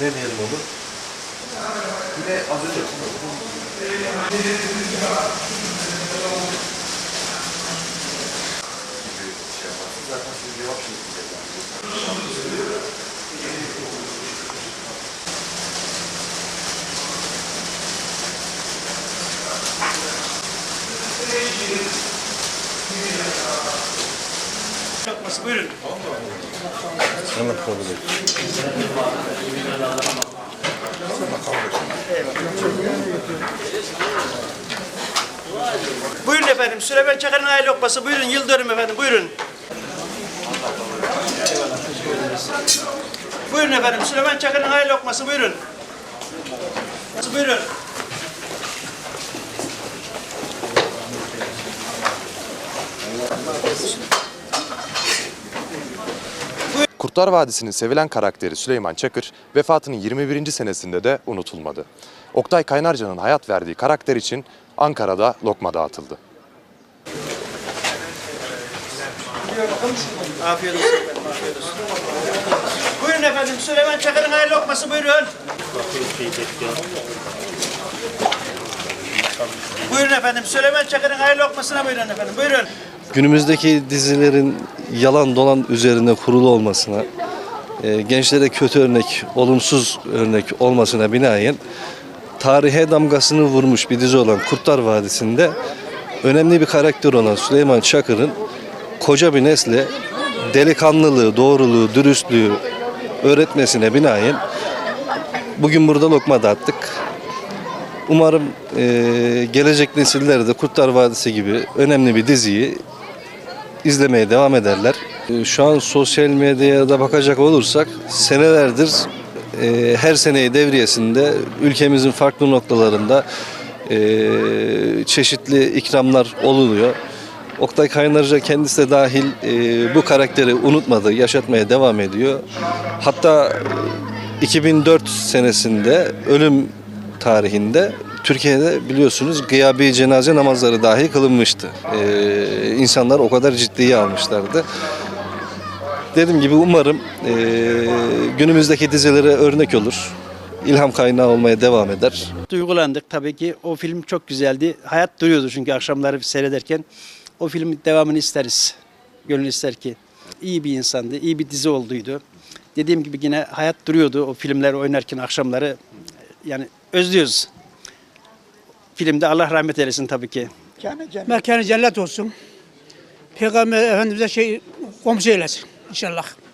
ne diyelim onu? Yine az önce şey. Zaten siz cevap şeklinde Yapması buyurun. Allah kabul etsin. Buyurun efendim. Süleyman Çakır'ın aile lokması. Buyurun. Yıldırım efendim. Buyurun. Buyurun efendim. Süleyman Çakır'ın aile lokması. Buyurun. Buyurun. Kurtlar Vadisi'nin sevilen karakteri Süleyman Çakır vefatının 21. senesinde de unutulmadı. Oktay Kaynarca'nın hayat verdiği karakter için Ankara'da lokma dağıtıldı. Afiyet olsun. Buyurun efendim. Süleyman Çakır'ın aile lokması. Buyurun. Buyurun efendim. Süleyman Çakır'ın aile lokmasına buyurun efendim. Buyurun. Günümüzdeki dizilerin yalan dolan üzerine kurulu olmasına, e, gençlere kötü örnek, olumsuz örnek olmasına binaen tarihe damgasını vurmuş bir dizi olan Kurtlar Vadisi'nde önemli bir karakter olan Süleyman Çakır'ın koca bir nesle delikanlılığı, doğruluğu, dürüstlüğü öğretmesine binaen bugün burada lokma dağıttık. Umarım e, gelecek nesiller de Kurtlar Vadisi gibi önemli bir diziyi izlemeye devam ederler. E, Şu an sosyal medyaya da bakacak olursak senelerdir e, her seneyi devriyesinde ülkemizin farklı noktalarında e, çeşitli ikramlar oluyor. Oktay Kaynarca kendisi de dahil e, bu karakteri unutmadı, yaşatmaya devam ediyor. Hatta e, 2004 senesinde ölüm tarihinde Türkiye'de biliyorsunuz gıyabi cenaze namazları dahi kılınmıştı. Ee, insanlar o kadar ciddiye almışlardı. Dediğim gibi umarım ee, günümüzdeki dizilere örnek olur. İlham kaynağı olmaya devam eder. duygulandık tabii ki. O film çok güzeldi. Hayat duruyordu çünkü akşamları seyrederken. O filmin devamını isteriz. Gönül ister ki. İyi bir insandı, iyi bir dizi olduydu. Dediğim gibi yine hayat duruyordu o filmler oynarken akşamları. Yani özlüyoruz. Filmde Allah rahmet eylesin tabii ki. Mekanı cennet olsun. Peygamber Efendimiz'e şey komşu eylesin inşallah.